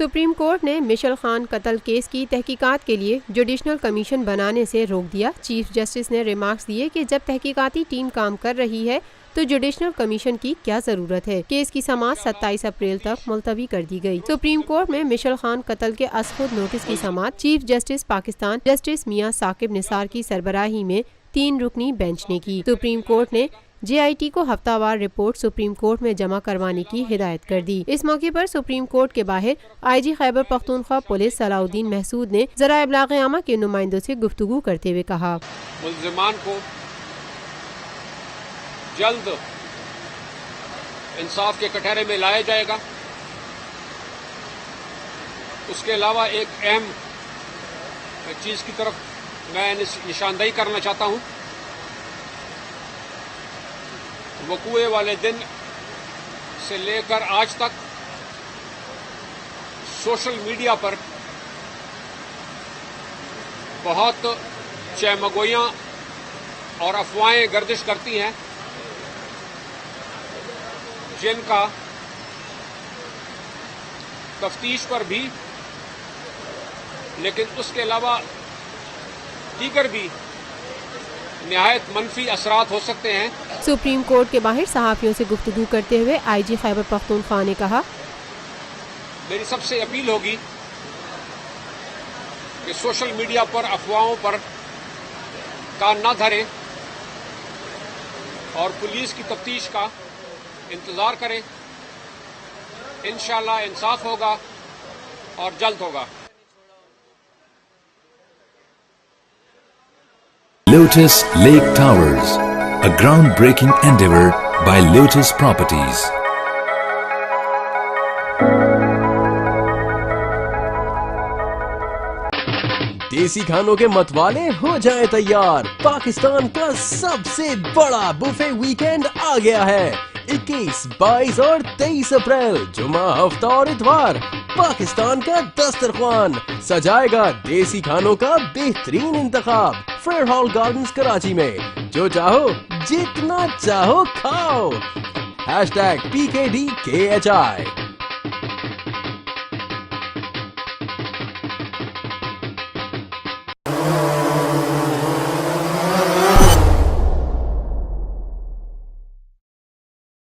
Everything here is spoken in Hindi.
सुप्रीम कोर्ट ने मिशल खान कत्ल केस की तहकीकात के लिए जुडिशनल कमीशन बनाने से रोक दिया। चीफ जस्टिस ने रिमार्क्स दिए कि जब तहकीकाती टीम काम कर रही है तो जुडिशनल कमीशन की क्या ज़रूरत है? केस की समात 27 अप्रैल तक मुलतवी कर दी गई। सुप्रीम कोर्ट में मिशल खान कत्ल के असखुद नोटिस की समात चीफ जस्टिस पाकिस्तान जस्टिस मियाँ साकिब निसार की सरबराही में तीन रुकनी बेंच ने की। सुप्रीम कोर्ट ने जेआईटी को हफ्तावार रिपोर्ट सुप्रीम कोर्ट में जमा करवाने की हिदायत कर दी। इस मौके पर सुप्रीम कोर्ट के बाहर आईजी खैबर पख्तूनख्वा पुलिस सलाउद्दीन महसूद ने जरा इबलाग आमा के नुमाइंदों से गुफ्तु करते हुए कहा। को जल्द इंसाफ के कटहरे में लाया जाएगा। उसके अलावा एक अहम चीज़ की तरफ़ मैं निशानदही करना चाहता हूँ। वकूए वाले दिन से लेकर आज तक सोशल मीडिया पर बहुत चैमगोइयाँ और अफवाहें गर्दिश करती हैं, जिनका तफ्तीश पर भी, लेकिन उसके अलावा दीगर भी नहायत मनफी असरात हो सकते हैं। सुप्रीम कोर्ट के बाहर सहाफियों से गुफ्तगू करते हुए आईजी खैबर पख्तूनख्वा ने कहा। मेरी सबसे अपील होगी कि सोशल मीडिया पर अफवाहों पर कान न धरें और पुलिस की तफ्तीश का इंतज़ार करें। इंशाल्लाह इंसाफ होगा और जल्द होगा। Lotus Lake Towers, a groundbreaking endeavor by Lotus Properties. देसी खानों के मतवाले हो जाए तैयार। पाकिस्तान का सबसे बड़ा बुफे वीकेंड आ गया है। 21, 22 और 23 अप्रैल जुमा हफ़्ता और इतवार। पाकिस्तान का दस्तरखान। सजाएगा देसी खानों का बेहतरीन इंतखाब। फेयर हॉल गार्डन्स कराची में। जो चाहो जितना चाहो खाओ। Hashtag P K D K H I